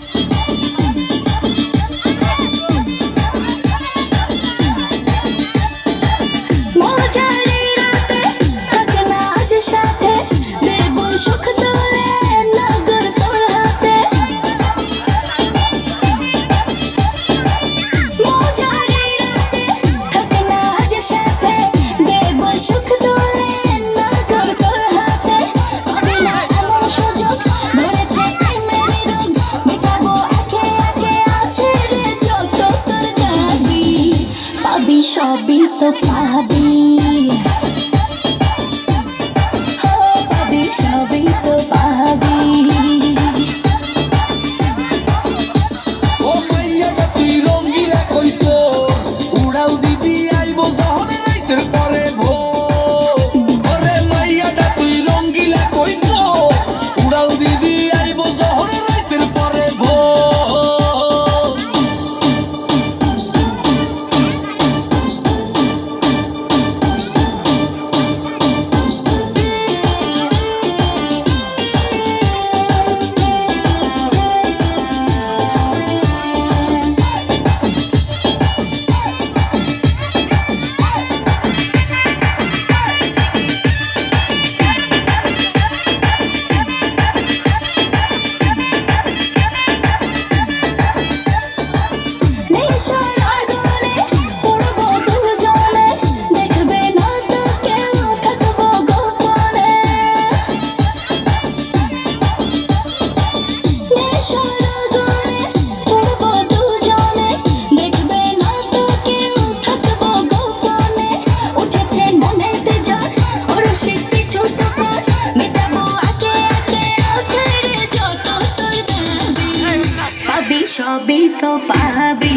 you সবই তো পাবি। সবই তো পাবি।